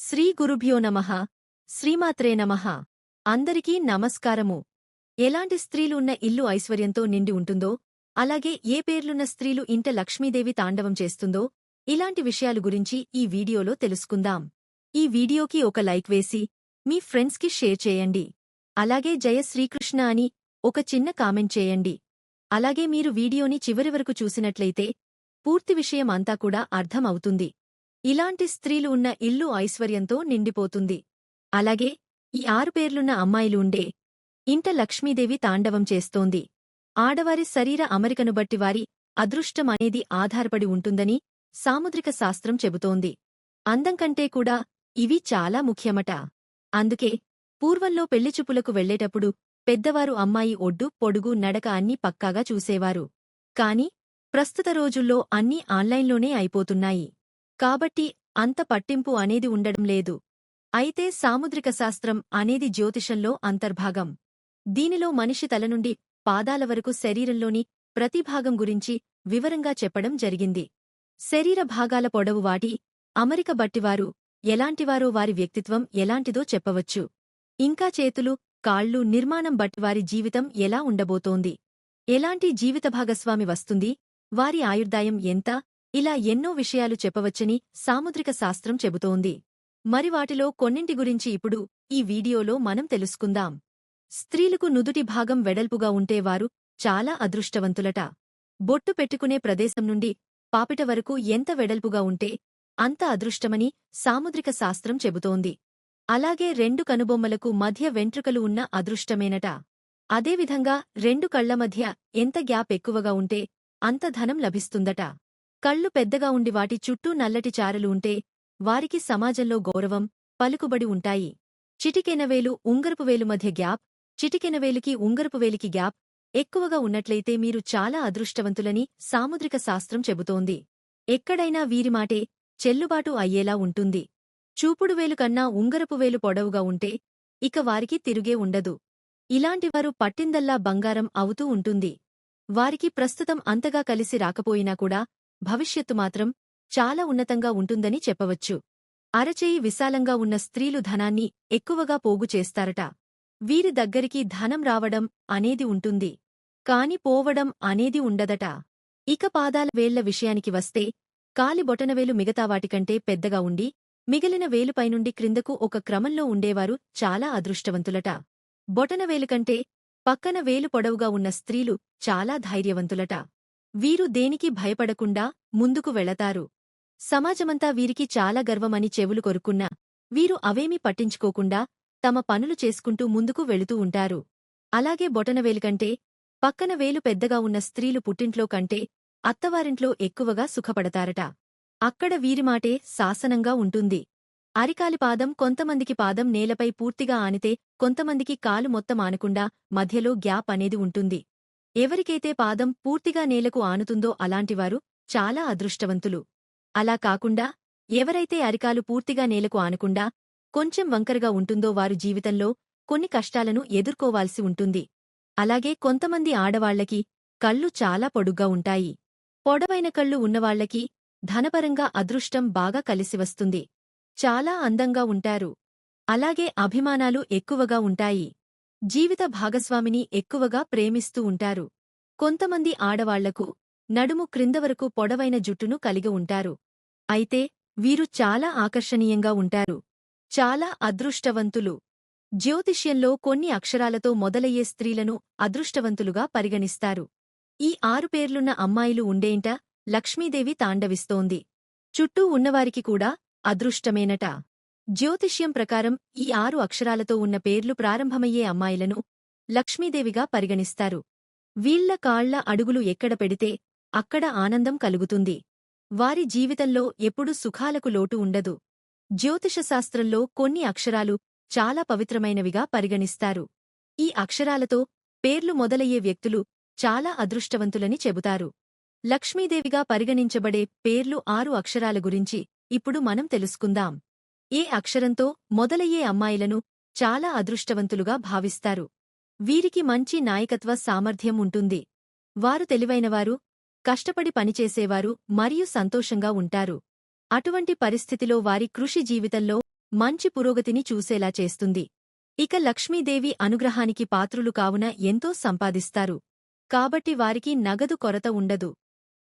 శ్రీ గురుభ్యో నమః. శ్రీమాత్రే నమః. అందరికీ నమస్కారము. ఎలాంటి స్త్రీలు ఉన్న ఇల్లు ఐశ్వర్యంతో నిండి ఉంటుందో అలాగే ఏ పేర్లున్న స్త్రీలు ఇంట లక్ష్మీదేవి తాండవం చేస్తుందో ఇలాంటి విషయాలు గురించి ఈ వీడియోలో తెలుసుకుందాం. ఈ వీడియోకి ఒక లైక్ వేసి మీ ఫ్రెండ్స్కి షేర్ చేయండి. అలాగే జయ శ్రీకృష్ణ అని ఒక చిన్న కామెంట్ చేయండి. అలాగే మీరు వీడియోని చివరి వరకు చూసినట్లయితే పూర్తి విషయం అంతా కూడా అర్థం అవుతుంది ఇలాంటి స్త్రీలు ఉన్న ఇల్లు ఐశ్వర్యంతో నిండిపోతుంది. అలాగే ఈ ఆరు పేర్లున్న అమ్మాయిలు ఉండే ఇంట లక్ష్మీదేవి తాండవం చేస్తోంది. ఆడవారి శరీర అమరికను బట్టి వారి అదృష్టం అనేది ఆధారపడి ఉంటుందని సాముద్రిక శాస్త్రం చెబుతోంది. అందం కంటే కూడా ఇవి చాలా ముఖ్యమట. అందుకే పూర్వంలో పెళ్ళిచూపులకు వెళ్ళేటప్పుడు పెద్దవారు అమ్మాయి ఒడ్డు పొడుగు నడక అన్నీ పక్కాగా చూసేవారు. కాని ప్రస్తుత రోజుల్లో అన్నీ ఆన్లైన్లోనే అయిపోతున్నాయి. కాబట్టి అంత పట్టింపు అనేది ఉండడం లేదు. అయితే సాముద్రిక శాస్త్రం అనేది జ్యోతిషంలో అంతర్భాగం. దీనిలో మనిషి తల నుండి పాదాల వరకు శరీరంలోని ప్రతి భాగం గురించి వివరంగా చెప్పడం జరిగింది. శరీర భాగాల పొడవు వాటి అమరిక బట్టివారు ఎలాంటివారో వారి వ్యక్తిత్వం ఎలాంటిదో చెప్పవచ్చు. ఇంకా చేతులు కాళ్ళు నిర్మాణం బట్టివారి జీవితం ఎలా ఉండబోతోంది? ఎలాంటి జీవిత భాగస్వామి వస్తుంది? వారి ఆయుర్దాయం ఎంత? ఇలా ఎన్నో విషయాలు చెప్పవచ్చని సాముద్రిక శాస్త్రం చెబుతోంది. మరి వాటిలో కొన్నింటి గురించి ఇప్పుడు ఈ వీడియోలో మనం తెలుసుకుందాం. స్త్రీలకు నుదుటి భాగం వెడల్పుగా ఉంటేవారు చాలా అదృష్టవంతులట. బొట్టు పెట్టుకునే ప్రదేశం నుండి పాపిట వరకు ఎంత వెడల్పుగా ఉంటే అంత అదృష్టమని సాముద్రిక శాస్త్రం చెబుతోంది. అలాగే రెండు కనుబొమ్మలకు మధ్య వెంట్రుకలు ఉన్న అదృష్టమేనట. అదేవిధంగా రెండు కళ్ళ మధ్య ఎంత గ్యాప్ ఎక్కువగా ఉంటే అంత ధనం లభిస్తుందట. కళ్ళు పెద్దగా ఉండి వాటి చుట్టూ నల్లటి చారలు ఉంటే వారికి సమాజంలో గౌరవం పలుకుబడి ఉంటాయి. చిటికెనవేలు ఉంగరపువేలు మధ్య గ్యాప్ చిటికెనవేలుకి ఉంగరపువేలికి గ్యాప్. ఎక్కువగా ఉన్నట్లయితే మీరు చాలా అదృష్టవంతులని సాముద్రిక శాస్త్రం చెబుతోంది. ఎక్కడైనా వీరిమాటే చెల్లుబాటు అయ్యేలా ఉంటుంది. చూపుడువేలు కన్నా ఉంగరపువేలు పొడవుగా ఉంటే ఇక వారికి తిరుగే ఉండదు. ఇలాంటివారు పట్టిందల్లా బంగారం అవుతూ ఉంటుంది. వారికి ప్రస్తుతం అంతగా కలిసి రాకపోయినా కూడా భవిష్యత్తు మాత్రం చాలా ఉన్నతంగా ఉంటుందని చెప్పవచ్చు. అరచేయి విశాలంగా ఉన్న స్త్రీలు ధనాన్ని ఎక్కువగా పోగు చేస్తారట. వీరి దగ్గరికి ధనం రావడం అనేది ఉంటుంది. కాని పోవడం అనేది ఉండదట. ఇక పాదాల వేళ్ళ విషయానికి వస్తే కాలి బొటనవేలు మిగతా వాటికంటే పెద్దగా ఉండి మిగిలిన వేలుపైనుండి క్రిందకు ఒక క్రమంలో ఉండేవారు చాలా అదృష్టవంతులట. బొటనవేలు కంటే పక్కన వేలు పొడవుగా ఉన్న స్త్రీలు చాలా ధైర్యవంతులట. వీరు దేనికి భయపడకుండా ముందుకు వెళతారు. సమాజమంతా వీరికి చాలా గర్వమని చెవులు కొరుక్కున్నా. వీరు అవేమీ పట్టించుకోకుండా తమ పనులు చేసుకుంటూ ముందుకు వెళుతూ ఉంటారు. అలాగే బొటనవేలు కంటే పక్కన వేలు పెద్దగా ఉన్న స్త్రీలు పుట్టింట్లో కంటే అత్తవారింట్లో ఎక్కువగా సుఖపడతారట. అక్కడ వీరిమాటే శాసనంగా ఉంటుంది. అరికాలి పాదం కొంతమందికి పాదం నేలపై పూర్తిగా ఆనితే కొంతమందికి కాలు మొత్తం ఆనకుండా మధ్యలో గ్యాప్ అనేది ఉంటుంది. ఎవరికైతే పాదం పూర్తిగా నేలకు ఆనుతుందో అలాంటివారు చాలా అదృష్టవంతులు. అలా కాకుండా ఎవరైతే అరికాలు పూర్తిగా నేలకు ఆనకుండా కొంచెం వంకరగా ఉంటుందో వారు జీవితంలో కొన్ని కష్టాలను ఎదుర్కోవాల్సి ఉంటుంది. అలాగే కొంతమంది ఆడవాళ్ళకి కళ్ళు చాలా పొడుగ్గా ఉంటాయి. పొడవైన కళ్ళు ఉన్నవాళ్ళకి ధనపరంగా అదృష్టం బాగా కలిసివస్తుంది చాలా అందంగా ఉంటారు. అలాగే అభిమానాలు ఎక్కువగా ఉంటాయి. జీవిత భాగస్వామిని ఎక్కువగా ప్రేమిస్తూ ఉంటారు. కొంతమంది ఆడవాళ్ళకు నడుము క్రిందవరకు పొడవైన జుట్టును కలిగి ఉంటారు. అయితే వీరు చాలా ఆకర్షణీయంగా ఉంటారు. చాలా అదృష్టవంతులు. జ్యోతిష్యంలో కొన్ని అక్షరాలతో మొదలయ్యే స్త్రీలను అదృష్టవంతులుగా పరిగణిస్తారు. ఈ ఆరు పేర్లున్న అమ్మాయిలు ఉండేంట లక్ష్మీదేవి తాండవిస్తోంది. చుట్టూ ఉన్నవారికి కూడా అదృష్టమేనట. జ్యోతిష్యం ప్రకారం ఈ ఆరు అక్షరాలతో ఉన్న పేర్లు ప్రారంభమయ్యే అమ్మాయిలను లక్ష్మీదేవిగా పరిగణిస్తారు. వీళ్ళ కాళ్ళ అడుగులు ఎక్కడ పెడితే అక్కడ ఆనందం కలుగుతుంది. వారి జీవితంలో ఎప్పుడు సుఖాలకు లోటు ఉండదు. జ్యోతిషశాస్త్రంలో కొన్ని అక్షరాలు చాలా పవిత్రమైనవిగా పరిగణిస్తారు. ఈ అక్షరాలతో పేర్లు మొదలయ్యే వ్యక్తులు చాలా అదృష్టవంతులని చెబుతారు. లక్ష్మీదేవిగా పరిగణించబడే పేర్లు ఆరు అక్షరాల గురించి ఇప్పుడు మనం తెలుసుకుందాం. ఏ అక్షరంతో మొదలయ్యే అమ్మాయిలను చాలా అదృష్టవంతులుగా భావిస్తారు. వీరికి మంచి నాయకత్వ సామర్థ్యం ఉంటుంది. వారు తెలివైనవారు కష్టపడి పనిచేసేవారు మరియు సంతోషంగా ఉంటారు. అటువంటి పరిస్థితిలో వారి కృషి జీవితంలో మంచి పురోగతిని చూసేలా చేస్తుంది. ఇక లక్ష్మీదేవి అనుగ్రహానికి పాత్రులు కావున ఎంతో సంపాదిస్తారు. కాబట్టి వారికి నగదు కొరత ఉండదు.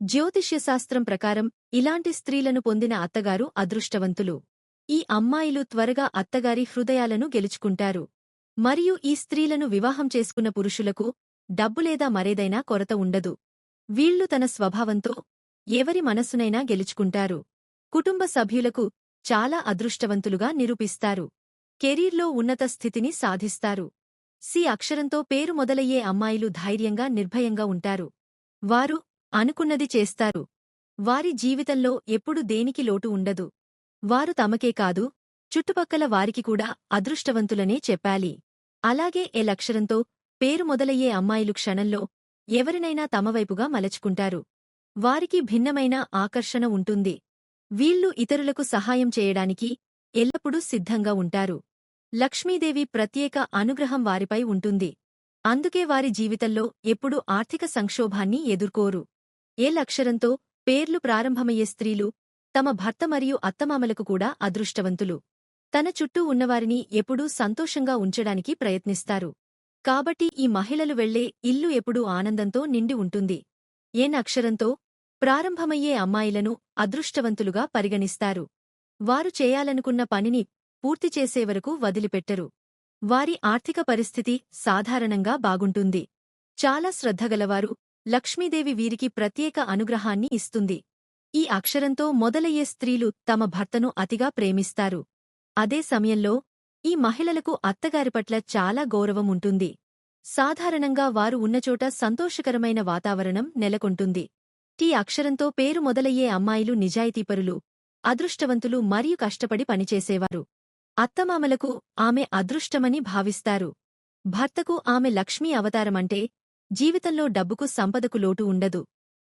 జ్యోతిష్యశాస్త్రం ప్రకారం ఇలాంటి స్త్రీలను పొందిన అత్తగారు అదృష్టవంతులు. ఈ అమ్మాయిలు త్వరగా అత్తగారి హృదయాలను గెలుచుకుంటారు. మరియు ఈ స్త్రీలను వివాహం చేసుకున్న పురుషులకు డబ్బు లేదా మరేదైనా కొరత ఉండదు. వీళ్ళు తన స్వభావంతో ఎవరి మనస్సునైనా గెలుచుకుంటారు. కుటుంబ సభ్యులకు చాలా అదృష్టవంతులుగా నిరూపిస్తారు. కెరీర్లో ఉన్నత స్థితిని సాధిస్తారు. సి అక్షరంతో పేరు మొదలయ్యే అమ్మాయిలు ధైర్యంగా నిర్భయంగా ఉంటారు. వారు అనుకున్నది చేస్తారు. వారి జీవితంలో ఎప్పుడు దేనికి లోటు ఉండదు. వారు తమకే కాదు చుట్టుపక్కల వారికి కూడా అదృష్టవంతులనే చెప్పాలి. అలాగే ఏ లక్షరంతో పేరు మొదలయ్యే అమ్మాయిలు క్షణంలో ఎవరినైనా తమవైపుగా మలచుకుంటారు. వారికి భిన్నమైన ఆకర్షణ ఉంటుంది. వీళ్ళు ఇతరులకు సహాయం చేయడానికి ఎల్లప్పుడూ సిద్ధంగా ఉంటారు. లక్ష్మీదేవి ప్రత్యేక అనుగ్రహం వారిపై ఉంటుంది. అందుకే వారి జీవితంలో ఎప్పుడూ ఆర్థిక సంక్షోభాన్ని ఎదుర్కోరు. ఏ లక్షరంతో పేర్లు ప్రారంభమయ్యే స్త్రీలు తమ భర్త మరియు అత్తమామలకు కూడా అదృష్టవంతులు. తన చుట్టూ ఉన్నవారిని ఎప్పుడూ సంతోషంగా ఉంచడానికి ప్రయత్నిస్తారు. కాబట్టి ఈ మహిళలు వెళ్ళే ఇల్లు ఎప్పుడూ ఆనందంతో నిండి ఉంటుంది. ఏన్ అక్షరంతో ప్రారంభమయ్యే అమ్మాయిలను అదృష్టవంతులుగా పరిగణిస్తారు. వారు చేయాలనుకున్న పనిని పూర్తి చేసేవరకు వదిలిపెట్టరు. వారి ఆర్థిక పరిస్థితి సాధారణంగా బాగుంటుంది. చాలా శ్రద్ధగలవారు లక్ష్మీదేవి వీరికి ప్రత్యేక అనుగ్రహాన్ని ఇస్తుంది. ఈ అక్షరంతో మొదలయ్యే స్త్రీలు తమ భర్తను అతిగా ప్రేమిస్తారు. అదే సమయంలో ఈ మహిళలకు అత్తగారి పట్ల చాలా గౌరవం ఉంటుంది. సాధారణంగా వారు ఉన్నచోట సంతోషకరమైన వాతావరణం నెలకొంటుంది. టీ అక్షరంతో పేరు మొదలయ్యే అమ్మాయిలు నిజాయితీపరులు అదృష్టవంతులు మరియు కష్టపడి పనిచేసేవారు. అత్తమామలకు ఆమె అదృష్టమని భావిస్తారు. భర్తకు ఆమె లక్ష్మీ అవతారమంటే జీవితంలో డబ్బుకు సంపదకు లోటు ఉండదు.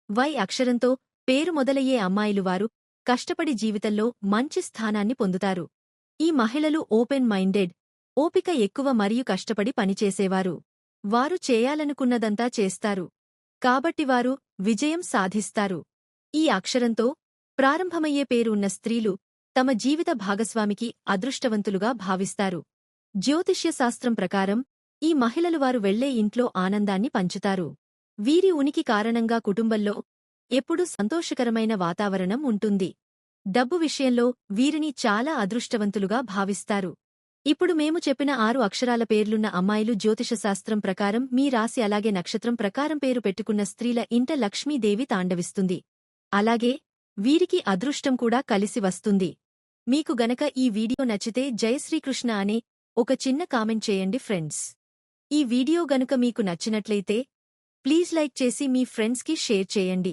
వై అక్షరంతో పేరు మొదలయ్యే అమ్మాయిలు వారు కష్టపడి జీవితంలో మంచి స్థానాన్ని పొందుతారు. ఈ మహిళలు ఓపెన్ మైండెడ్ ఓపిక ఎక్కువ మరియు కష్టపడి పనిచేసేవారు. వారు చేయాలనుకున్నదంతా చేస్తారు. కాబట్టి వారు విజయం సాధిస్తారు. ఈ అక్షరంతో ప్రారంభమయ్యే పేరు ఉన్న స్త్రీలు తమ జీవిత భాగస్వామికి అదృష్టవంతులుగా భావిస్తారు. జ్యోతిష్యశాస్త్రం ప్రకారం ఈ మహిళలు వారు వెళ్ళే ఇంట్లో ఆనందాన్ని పంచుతారు. వీరి ఉనికి కారణంగా కుటుంబంలో ఎప్పుడూ సంతోషకరమైన వాతావరణం ఉంటుంది. డబ్బు విషయంలో వీరిని చాలా అదృష్టవంతులుగా భావిస్తారు. ఇప్పుడు మేము చెప్పిన ఆరు అక్షరాల పేర్లున్న అమ్మాయిలు జ్యోతిషశాస్త్రం ప్రకారం మీ రాశి అలాగే నక్షత్రం ప్రకారం పేరు పెట్టుకున్న స్త్రీల ఇంట లక్ష్మీదేవి తాండవిస్తుంది. అలాగే వీరికి అదృష్టం కూడా కలిసి వస్తుంది. మీకు గనక ఈ వీడియో నచ్చితే జయశ్రీకృష్ణ అనే ఒక చిన్న కామెంట్ చేయండి ఫ్రెండ్స్. ఈ వీడియో గనుక మీకు నచ్చినట్లయితే ప్లీజ్ లైక్ చేసి మీ ఫ్రెండ్స్కి షేర్ చేయండి.